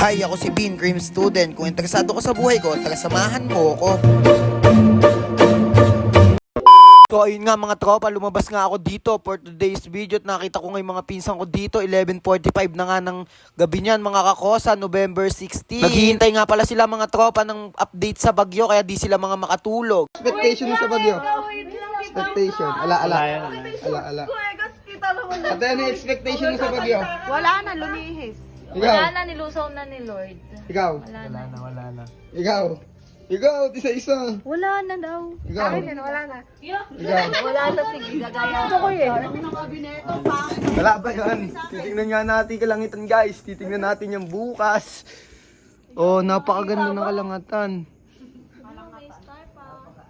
Hi, ako si Bean Cream Student. Kung interesado ka sa buhay ko, tara samahan mo ako. So ayun nga mga tropa, lumabas nga ako dito for today's video at nakita ko nga yung mga pinsan ko dito, 11.45 na nga ng gabi niyan mga kakosa, November 16. Naghihintay nga pala sila mga tropa ng update sa bagyo kaya di sila mga makatulog. Expectation mo sa bagyo. Expectation. Ala, ala. Ala, ala. Ate, ano yung expectation mo sa bagyo? Wala na, lumihis. Ikaw. Wala na, nilusaw na ni Lord. Ikaw. Wala na. Ikaw. Ikaw, isa-isa. Wala na daw. Ikaw. Wala na. Ikaw. Wala na, sige, gagaya. Ito ko eh. Wala ba yan? Titingnan nga natin kalangitan guys. Titingnan natin yung bukas. Oh, napakaganda ng kalangatan.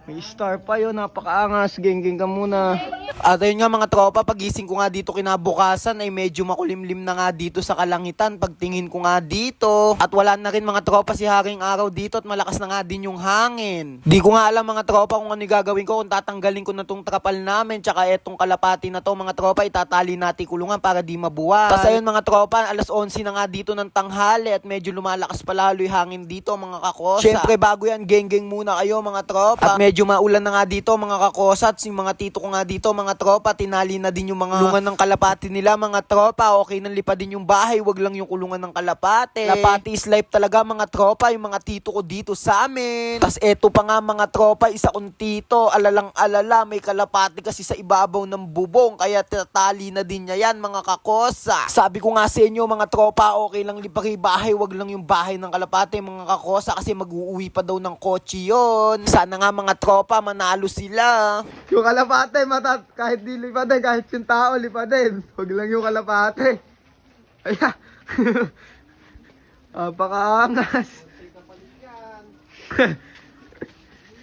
May star pa yun, napakaangas. Geng-geng ka muna. At ayun nga mga tropa, pagising ko nga dito kinabukasan ay medyo makulimlim na nga dito sa kalangitan. Pagtingin ko nga dito at wala na rin mga tropa si Haring Araw dito at malakas na nga din yung hangin. Di ko nga alam mga tropa kung ano gagawin ko kung tatanggalin ko na tong trapal namin tsaka etong kalapati na to mga tropa itatali natin kulungan para di mabuwal. Tapos ayun mga tropa, alas 11 na nga dito ng tanghali at medyo lumalakas pa lalo yung hangin dito mga kakosa. Syempre bago yan, geng-geng muna kayo mga tropa. At medyo maulan na nga dito mga kakosa at yung mga tito ko nga dito mga tropa, tinali na din yung mga kulungan ng kalapati nila mga tropa. Okay nang lipadin yung bahay, wag lang yung kulungan ng kalapati. Kalapati is life talaga mga tropa, yung mga tito ko dito sa amin. Tas eto pa nga mga tropa, isa kong tito, alalang alala, may kalapati kasi sa ibabaw ng bubong, kaya tatali na din niya yan mga kakosa. Sabi ko nga sa inyo mga tropa, okay lang lipari bahay, wag lang yung bahay ng kalapati mga kakosa kasi mag-uuwi pa daw ng kotse yon. Sana nga mga tropa, manalo sila. Yung kalapate, mata, kahit di lipatin, kahit yung tao lipatin. Huwag lang yung kalapate. Ayan. Napakaangas.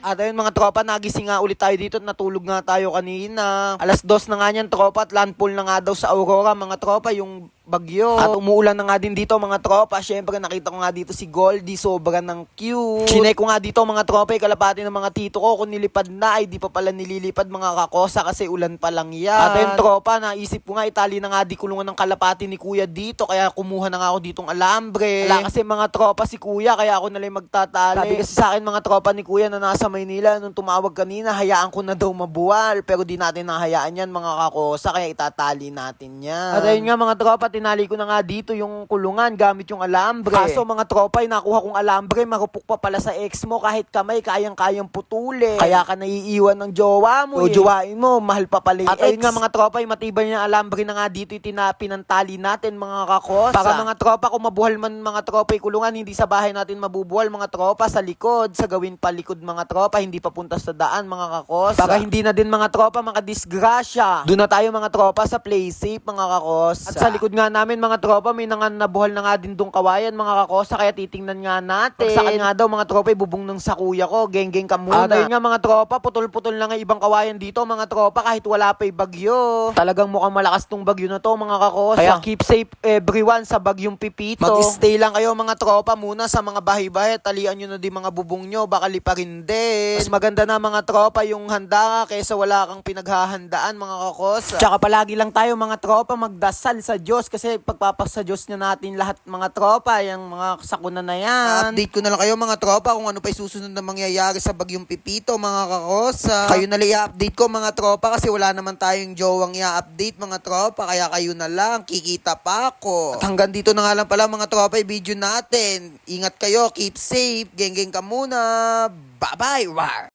At ayun mga tropa, nagising nga ulit tayo dito at natulog nga tayo kanina. Alas dos na nga niyan tropa at landfall na nga daw sa Aurora mga tropa yung bagyo. At umuulan na nga din dito mga tropa. Syempre nakita ko nga dito si Goldie, sobra ng cute. Chinay ko nga dito mga tropa, yung kalapati ng mga tito ko kung nilipad na ay di pa pala nililipad mga kakosa kasi ulan pa lang yan. At ayun tropa, naisip ko nga itali na nga di kulungan ng kalapati ni kuya dito kaya kumuha na nga ako ditong alambre. Wala kasi mga tropa si kuya kaya ako na lang magtatali. Sabi kasi sa akin mga tropa ni kuya na nasa Maynila nung tumawag kanina, hayaan ko na daw mabuwal. Pero di natin nahayaan yan mga kakosa kaya itatali natin yan. At ayun nga mga tropa, tinali ko na nga dito yung kulungan gamit yung alambre. Kaso mga tropa, yung nakuha kong alambre, marupok pa pala sa ex mo kahit kamay, kayang-kayang putulin. Kaya ka naiiwan ng jowa mo O jowain mo, mahal pa pala yung At ayun nga mga tropa, yung matibay na alambre na nga dito, itinapinantali natin mga kakosa. Para mga tropa, kung mabuhal man mga tropa yung kulungan, hindi sa bahay natin mabubuhal mga tropa, sa likod, sa gawin palikod mga tropa, hindi papunta sa daan mga kakosa. Para hindi na din mga tropa makadisgrasya. Doon na tayo mga tropa sa play safe mga kakosa. At sa likod nga namin mga tropa, may nangan nabuhal na nga din dong kawayan mga kakosa, kaya titingnan nga natin. Sa nga daw mga tropa, ibubong ng sa kuya ko, geng-geng ka muna. Ayun nga mga tropa, putol-putol na nga ibang kawayan dito mga tropa, kahit wala pa yung bagyo. Talagang mukhang malakas tong bagyo na to mga kakosa. Kaya keep safe everyone sa bagyong pipito. Mag-stay lang kayo mga tropa muna sa mga bahay-bahay, talian nyo na di mga bubong nyo, baka liparin din. Mas maganda na mga tropa yung handa ka kaysa wala kang pinaghahandaan mga kakosa. Tsaka palagi lang tayo mga tropa magdasal sa Diyos kasi pagpapasa Diyos na natin lahat mga tropa, yung mga sakuna na yan. Update ko na lang kayo mga tropa kung ano pa susunod na mangyayari sa bagyong pipito mga kakosa. Kayo na lang i-update ko mga tropa kasi wala naman tayong jowang i-update mga tropa kaya kayo na lang, kikita pa ako. At hanggang dito na nga lang pala mga tropa yung video natin. Ingat kayo, keep safe, geng-geng ka muna. Bye-bye, war!